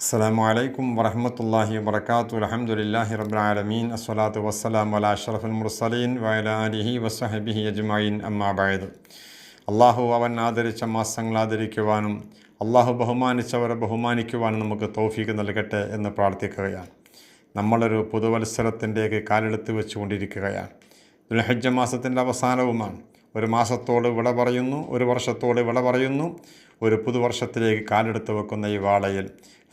അസ്സാം വലൈക്കും വറഹമത്തല്ലാഹി വർക്കാത്തു അലഹമുല്ലാഹി റബ്ബുലമീൻ അസ്വലാത്തു വസ്സലാം വല അഷറഫുൽ മുർസലീൻ വയലാലിഹി വസ്ഹബിഹി അജ്മൈൻ അമ്മാബായത് അള്ളാഹു അവൻ ആദരിച്ച മാസങ്ങൾ ആദരിക്കുവാനും അള്ളാഹു ബഹുമാനിച്ചവരെ ബഹുമാനിക്കുവാനും നമുക്ക് തോഫീക്ക് നൽകട്ടെ എന്ന് പ്രാർത്ഥിക്കുകയാണ്. നമ്മളൊരു പുതുവത്സരത്തിന്റെയൊക്കെ കാലെടുത്ത് വെച്ചുകൊണ്ടിരിക്കുകയാണ്. ദുൽഹജ്ജ മാസത്തിന്റെ അവസാനവുമാണ്. ഒരു മാസത്തോട് വിട പറയുന്നു ഒരു വർഷത്തോട് വിട പറയുന്നു ഒരു പുതുവർഷത്തിലേക്ക് കാലെടുത്ത് വെക്കുന്ന ഈ വാളയിൽ.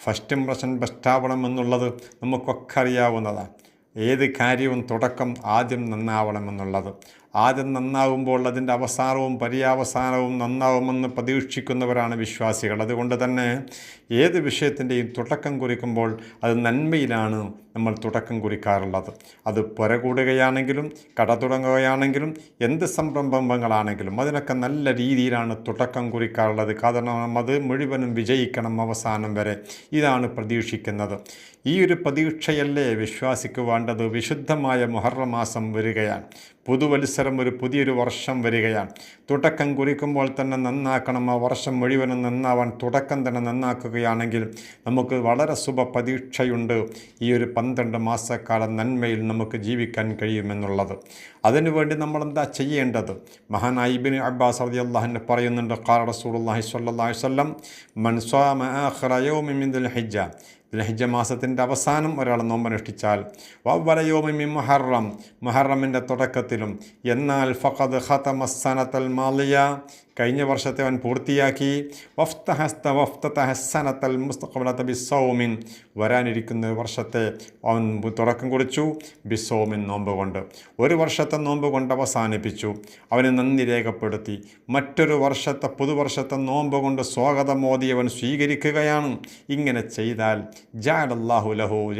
ഫസ്റ്റ് ഇംപ്രഷൻ ബെസ്റ്റാവണം എന്നുള്ളത് നമുക്കൊക്കെ അറിയാവുന്നതാണ് ഏത് കാര്യവും തുടക്കം ആദ്യം നന്നാവണമെന്നുള്ളത് ആദ്യം നന്നാവുമ്പോൾ അതിന്റെ അവസാനവും പര്യാവസാനവും നന്നാവുമെന്ന് പ്രതീക്ഷിക്കുന്നവരാണ് വിശ്വാസികൾ. അതുകൊണ്ട് തന്നെ ഏത് വിഷയത്തിന്റെയും തുടക്കം കുറിക്കുമ്പോൾ അത് നന്മയിലാണ് നമ്മൾ തുടക്കം കുറിക്കാറുള്ളത്. അത് പുര കൂടുകയാണെങ്കിലും കട തുടങ്ങുകയാണെങ്കിലും എന്ത് സംരംഭങ്ങളാണെങ്കിലും അതിനൊക്കെ നല്ല രീതിയിലാണ് തുടക്കം കുറിക്കാറുള്ളത്. കാരണം അത് മുഴുവനും വിജയിക്കണം അവസാനം വരെ. ഇതാണ് പ്രതീക്ഷിക്കുന്നത്. ഈ ഒരു പ്രതീക്ഷയല്ലേ വിശ്വാസിക്ക് വേണ്ടത്? വിശുദ്ധമായ മുഹർമാസം വരികയാണ്. പുതുവത്സരം ഒരു പുതിയൊരു വർഷം വരികയാണ്. തുടക്കം കുറിക്കുമ്പോൾ തന്നെ നന്നാക്കണം. ആ വർഷം മുഴുവനും നന്നാവാൻ തുടക്കം തന്നെ നന്നാക്കുകയാണെങ്കിൽ നമുക്ക് വളരെ ശുഭ പ്രതീക്ഷയുണ്ട് ഈ ഒരു പന്ത്രണ്ട് മാസക്കാലം നന്മയിൽ നമുക്ക് ജീവിക്കാൻ കഴിയുമെന്നുള്ളത്. അതിനുവേണ്ടി നമ്മൾ എന്താ ചെയ്യേണ്ടത്? മഹാനായി ഇബിൻ അബ്ബാസ് റതി അള്ളാഹിനെ പറയുന്നുണ്ട് ഖാർ റസൂലുള്ളാഹി സ്വല്ലല്ലാഹി വസല്ലം മൻ സ്വാമ ആഖിറ ദുൽഹിജ്ജ മാസത്തിന്റെ അവസാനം ഒരാൾ നോമ്പനുഷ്ഠിച്ചാൽ വവ്വലയോമി മുഹറം മുഹറമിന്റെ തുടക്കത്തിലും എന്നാൽ ഫഖദ് ഖതമ സനത്തൽ മാലിയ കഴിഞ്ഞ വർഷത്തെ അവൻ പൂർത്തിയാക്കി. വഫ്തഹസ്ത ബിസൗമിൻ വരാനിരിക്കുന്ന വർഷത്തെ അവൻ തുടക്കം കുറിച്ചു. ബിസോമിൻ നോമ്പ് കൊണ്ട്. ഒരു വർഷത്തെ നോമ്പ് കൊണ്ട് അവസാനിപ്പിച്ചു. അവന് നന്ദി രേഖപ്പെടുത്തി. മറ്റൊരു വർഷത്തെ പുതുവർഷത്തെ നോമ്പ് കൊണ്ട് സ്വാഗതം മോദി അവൻ സ്വീകരിക്കുകയാണ്. ഇങ്ങനെ ചെയ്താൽ ലഹു ലഹു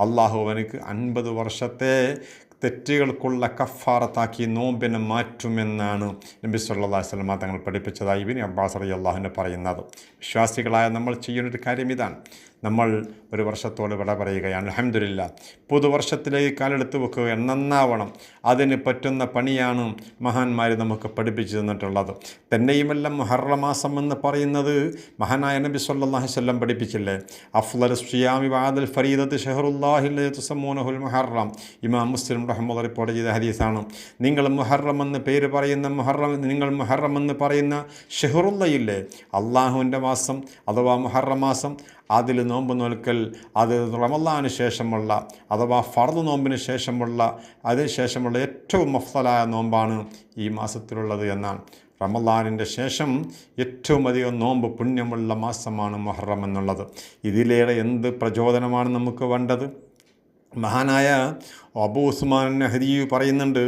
അള്ളാഹു അവനക്ക് അൻപത് വർഷത്തെ തെറ്റുകൾക്കുള്ള കഫാറത്താക്കി നോമ്പിനെ മാറ്റുമെന്നാണ് നബി സല്ലാ വസ്ലമ തങ്ങൾ പഠിപ്പിച്ചതായി ഇബിൻ അബ്ബാസ് അലി അള്ളാഹുവിനെ പറയുന്നത്. വിശ്വാസികളായ നമ്മൾ ചെയ്യുന്നൊരു കാര്യം ഇതാണ്. നമ്മൾ ഒരു വർഷത്തോട് വിട പറയുകയാണ് അലഹമില്ല പുതുവർഷത്തിലേക്ക് കാലെടുത്ത് വെക്കുക നന്നാവണം. അതിന് പറ്റുന്ന പണിയാണ് മഹാന്മാർ നമുക്ക് പഠിപ്പിച്ചു തന്നിട്ടുള്ളത്. തന്നെയുമല്ല മുഹറമാസം എന്ന് പറയുന്നത് മഹാനായ നബി സല്ലാഹു സ്വല്ലം പഠിപ്പിച്ചില്ലേ? അഫ്ലൽ ഷിയാമി വാദൽ ഫരീദത്ത് ഷെഹറുല്ലാഹിൽ മുഹറം. ഇമാം മുസ്ലിം റഹ്മുള്ള റിപ്പോർട്ട് ചെയ്ത ഹദീസാണ്. നിങ്ങൾ മുഹറം എന്ന് പേര് പറയുന്ന മുഹറം നിങ്ങൾ മുഹറം എന്ന് പറയുന്ന ഷെഹറുള്ളയില്ലേ അള്ളാഹുവിന്റെ മാസം അഥവാ മുഹറം മാസം അതിൽ നോമ്പ് നോൽക്കൽ അത് റമല്ലാന് ശേഷമുള്ള അഥവാ ഫർദ് നോമ്പിന് ശേഷമുള്ള അതിന് ശേഷമുള്ള ഏറ്റവും മഫ്സലായ നോമ്പാണ് ഈ മാസത്തിലുള്ളത് എന്നാണ്. റമല്ലാനിന്റെ ശേഷം ഏറ്റവും അധികം നോമ്പ് പുണ്യമുള്ള മാസമാണ് മുഹറം എന്നുള്ളത്. ഇതിലേറെ എന്ത് പ്രചോദനമാണ് നമുക്ക് വേണ്ടത്? മഹാനായ അബൂ ഉസ്മാൻ നഹരിയു പറയുന്നുണ്ട്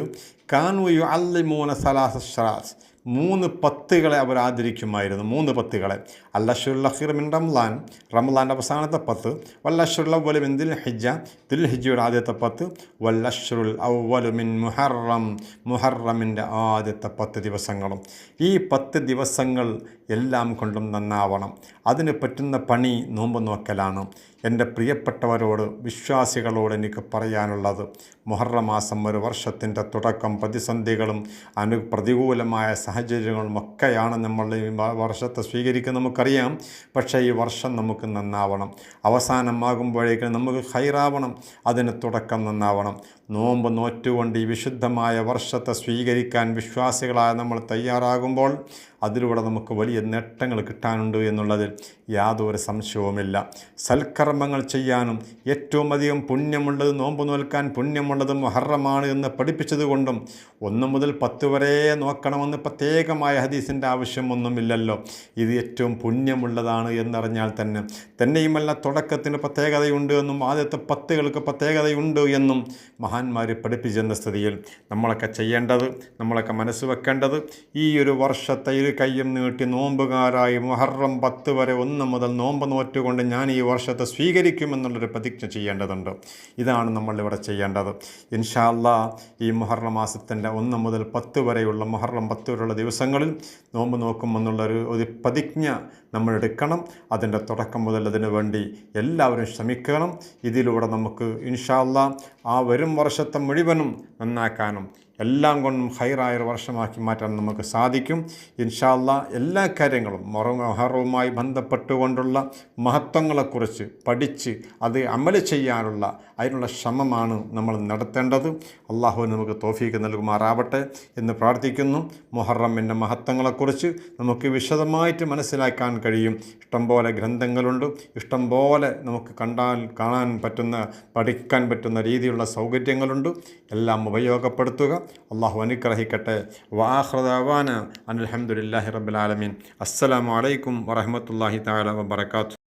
കാൻ യു അല്ലിമൂന സലാസ് ഷറാസ്. മൂന്ന് പത്തുകളെ അവർ ആദരിക്കുമായിരുന്നു. മൂന്ന് പത്തുകളെ. അല്ലഷുൽ അഖീർ മിൻ റംലാൻ റംലാന്റെ അവസാനത്തെ പത്ത്. വല്ലഷുൽ അവലു മിൻ ദിൽ ഹിജ ദിൽ ഹിജയുടെ ആദ്യത്തെ പത്ത്. വല്ലഷുൽ അവലു മിൻ മുഹറം. മുഹറമിന്റെ ആദ്യത്തെ പത്ത് ദിവസങ്ങളും. ഈ പത്ത് ദിവസങ്ങൾ എല്ലാം കൊണ്ടും നന്നാവണം. അതിന് പറ്റുന്ന പണി നോമ്പ് നോക്കലാണ്. എന്റെ പ്രിയപ്പെട്ടവരോട് വിശ്വാസികളോട് എനിക്ക് പറയാനുള്ളത് മുഹറമാസം ഒരു വർഷത്തിന്റെ തുടക്കം പ്രതിസന്ധികളും അനു പ്രതികൂലമായ സാഹചര്യങ്ങളും ഒക്കെയാണ് നമ്മൾ ഈ വർഷത്തെ സ്വീകരിക്കുന്ന നമുക്കറിയാം. പക്ഷേ ഈ വർഷം നമുക്ക് നന്നാവണം. അവസാനമാകുമ്പോഴേക്കും നമുക്ക് ഹൈറാവണം. അതിന് തുടക്കം നന്നാവണം. നോമ്പ് നോറ്റുകൊണ്ട് ഈ വിശുദ്ധമായ വർഷത്തെ സ്വീകരിക്കാൻ വിശ്വാസികളായ നമ്മൾ തയ്യാറാകുമ്പോൾ അതിലൂടെ നമുക്ക് വലിയ നേട്ടങ്ങൾ കിട്ടാനുണ്ട് എന്നുള്ളതിൽ യാതൊരു സംശയവുമില്ല. സൽക്കർമ്മങ്ങൾ ചെയ്യാനും ഏറ്റവും അധികം പുണ്യമുള്ളത് നോമ്പ് നോൽക്കാൻ പുണ്യമുള്ളത് മഹറമാണ് എന്ന് പഠിപ്പിച്ചതുകൊണ്ടും ഒന്ന് മുതൽ പത്ത് വരെ നോക്കണമെന്ന് പ്രത്യേകമായ ഹദീസിന്റെ ആവശ്യമൊന്നുമില്ലല്ലോ. ഇത് ഏറ്റവും പുണ്യമുള്ളതാണ് എന്നറിഞ്ഞാൽ തന്നെ തന്നെയുമല്ല തുടക്കത്തിന് പ്രത്യേകതയുണ്ട് എന്നും ആദ്യത്തെ പത്തുകൾക്ക് പ്രത്യേകതയുണ്ട് എന്നും മഹാന്മാർ പഠിപ്പിച്ചെന്ന സ്ഥിതിയിൽ നമ്മളൊക്കെ ചെയ്യേണ്ടത് നമ്മളൊക്കെ മനസ്സ് വെക്കേണ്ടത് ഈ ഒരു വർഷത്തെ ഇരു കയ്യും നീട്ടി നോമ്പുകാരായി മുഹറം പത്ത് വരെ ഒന്ന് മുതൽ നോമ്പ് നോറ്റുകൊണ്ട് ഞാൻ ഈ വർഷത്തെ സ്വീകരിക്കുമെന്നുള്ളൊരു പ്രതിജ്ഞ ചെയ്യേണ്ടതുണ്ട്. ഇതാണ് നമ്മളിവിടെ ചെയ്യേണ്ടത്. ഇൻഷാല്ല ഈ മുഹറം മാസത്തിന്റെ ഒന്ന് മുതൽ പത്ത് വരെയുള്ള മുഹറം പത്ത് വരെയുള്ള ദിവസങ്ങളിൽ നോമ്പ് നോക്കുമെന്നുള്ളൊരു ഒരു പ്രതിജ്ഞ നമ്മൾ എടുക്കണം അതിന്റെ തുടക്കം മുതൽ അതിനു വേണ്ടി എല്ലാവരും ശ്രമിക്കണം. ഇതിലൂടെ നമുക്ക് ഇൻഷാല്ല ആ വരും വർഷത്തെ മുഴുവനും നന്നാക്കാനും എല്ലാം കൊണ്ടും ഹൈറായ ഒരു വർഷമാക്കി മാറ്റാൻ നമുക്ക് സാധിക്കും. ഇൻഷാല്ല എല്ലാ കാര്യങ്ങളും മൊഹറവുമായി ബന്ധപ്പെട്ടുകൊണ്ടുള്ള മഹത്വങ്ങളെക്കുറിച്ച് പഠിച്ച് അത് അമൽ ചെയ്യാനുള്ള അതിനുള്ള ശ്രമമാണ് നമ്മൾ നടത്തേണ്ടത്. അള്ളാഹു നമുക്ക് തോഫീക്ക് നൽകുമാറാവട്ടെ എന്ന് പ്രാർത്ഥിക്കുന്നു. മുഹറമിന്റെ മഹത്വങ്ങളെക്കുറിച്ച് നമുക്ക് വിശദമായിട്ട് മനസ്സിലാക്കാൻ കഴിയും. ഇഷ്ടംപോലെ ഗ്രന്ഥങ്ങളുണ്ട്. ഇഷ്ടംപോലെ നമുക്ക് കണ്ടാൽ കാണാൻ പറ്റുന്ന പഠിക്കാൻ പറ്റുന്ന രീതിയിലുള്ള സൗകര്യങ്ങളുണ്ട്. എല്ലാം ഉപയോഗപ്പെടുത്തുക. അള്ളാഹു അനുഗ്രഹിക്കട്ടെ. വാഹ്റദാവാന അനിൽഹമുല്ലാഹി റബ്ബുലാലമീൻ അസ്സലാമു അലൈക്കും വറഹമത്തല്ലാഹി താല വബർക്കാത്തു